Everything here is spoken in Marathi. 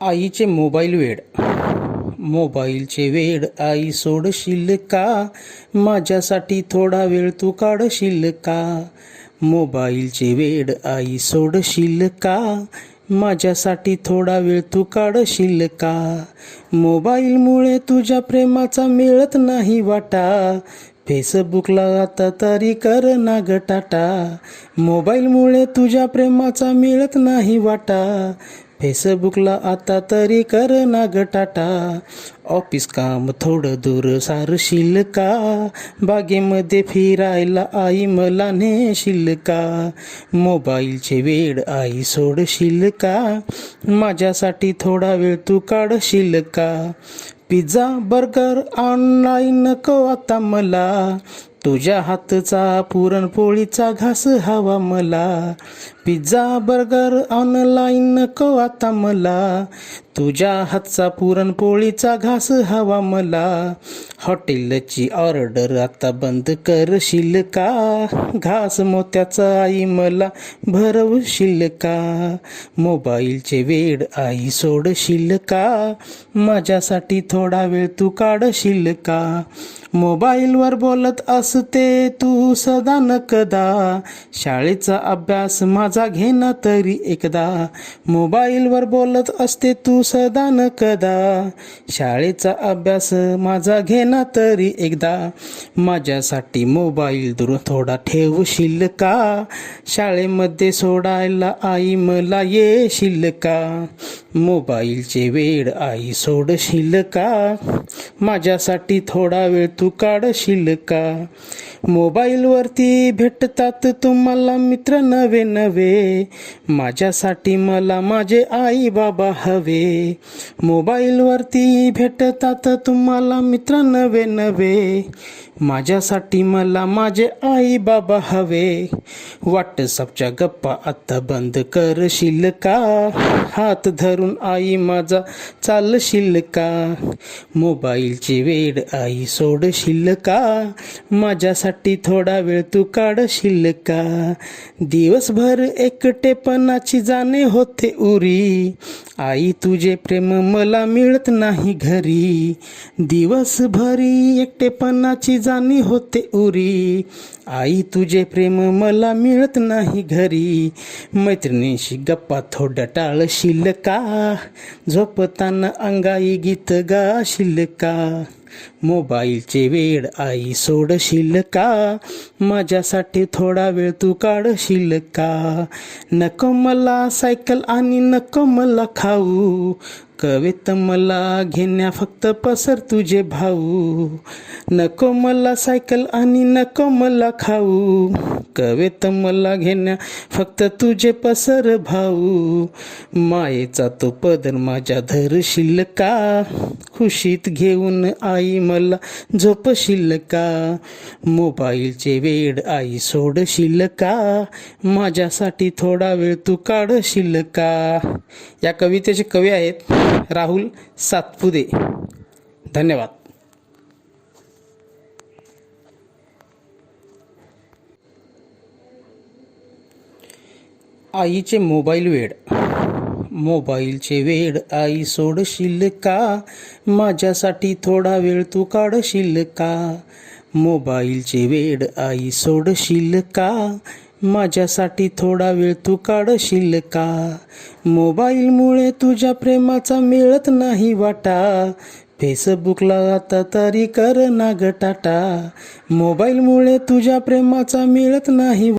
आईचे मोबाईल वेड. मोबाईलचे वेड आई सोडशील का? माझ्यासाठी थोडा वेळ तू काढशील का? मोबाईलचे वेड आई सोडशील का? माझ्यासाठी थोडा वेळ तू काढशील का? मोबाईलमुळे तुझ्या प्रेमाचा मिळत नाही वाटा. फेसबुकला आता तरी कर ना ग टाटा. मोबाईलमुळे तुझ्या प्रेमाचा मिळत नाही वाटा. फेसबुकला आता तरी कर ना गटाटा टाटा. ऑफिस काम थोडं दूर सारशील का? बागेमध्ये फिरायला आई मला नेशील का? मोबाईलचे वेळ आई सोडशील का? माझ्यासाठी थोडा वेळ तू काढशील का? पिझ्झा बर्गर ऑनलाईन नको आता मला. तुझ्या हातचा पुरणपोळीचा घास हवा मला. पिझ्झा बर्गर ऑनलाईन नको आता मला. तुझ्या हातचा पुरणपोळीचा घास हवा मला. हॉटेलची ऑर्डर आता बंद करशील का? घास मोत्याचा आई मला भरवशील का? मोबाईलचे वेड आई सोडशील का? माझ्यासाठी थोडा वेळ तू काढशील का? मोबाईलवर बोलत असते तू सदा न कदा शाळेचा अभ्यास माझा घेना तरी एकदा. मोबाईलवर बोलत असते तू सदा न कदा शाळेचा अभ्यास माझा घेना तरी एकदा. माझ्यासाठी मोबाईल दूर थोडा ठेवशील का? शाळेमध्ये सोडायला आई मला येशील का? मोबाईलचे वेळ आई सोडशील का? माझ्यासाठी थोडा वेळ तू काढशील का मोबाईलवरती भेटतात तुम्हाला मित्र नवे नवे. माझ्यासाठी मला माझे आई बाबा हवे. मोबाईलवरती भेटतात तुम्हाला मित्र नवे नवे. माझ्यासाठी मला माझे आई बाबा हवे. व्हॉट्सअपच्या गप्पा आता बंद करशील का हात धरून आई माझा चालशील का मोबाईलची वेड आई सोड काढशील का? माझ्यासाठी थोडा वेळ तू काढशील का? दिवसभर एकटेपणाची जाणे होते उरी. आई तुझे प्रेम मला मिळत नाही घरी. दिवसभरी एकटेपणाची जाणी होते उरी. आई तुझे प्रेम मला मिळत नाही घरी. मैत्रिणीशी गप्पा थोडं टाळशील का? झोपताना अंगाई गीत गाशील का? मोबाईलचे वेळ आई सोडशील का? माझ्यासाठी थोडा वेळ तू काढशील का? नको मला सायकल आणि नको मला खाऊ. कवित मला घेण्या फक्त पसर तुझे भाऊ. नको मला सायकल आणि नको मला खाऊ. कवित मला घेण्या फक्त तुझे पसर भाऊ. मायेचा तो पदर माझ्या धरशील का? खुशीत घेऊन आई मला झोपशील का? मोबाईलचे वेड आई सोडशील का? माझ्यासाठी थोडा वेळ तू काढशील का? या कवितेचे कवी आहेत. राहुल सातपुते. धन्यवाद. आईचे मोबाईल वेड. मोबाईलचे वेड आई सोडशील का? माझ्यासाठी थोडा वेळ तू काढशील का? मोबाईलचे वेड आई सोडशील का? माझ्यासाठी थोडा वेळ तू काढशील का? मोबाईलमुळे तुझ्या प्रेमाचा मिळत नाही वाटा. फेसबुकला आता तरी कर ना ग टाटा. मोबाईलमुळे तुझ्या प्रेमाचा मिळत नाही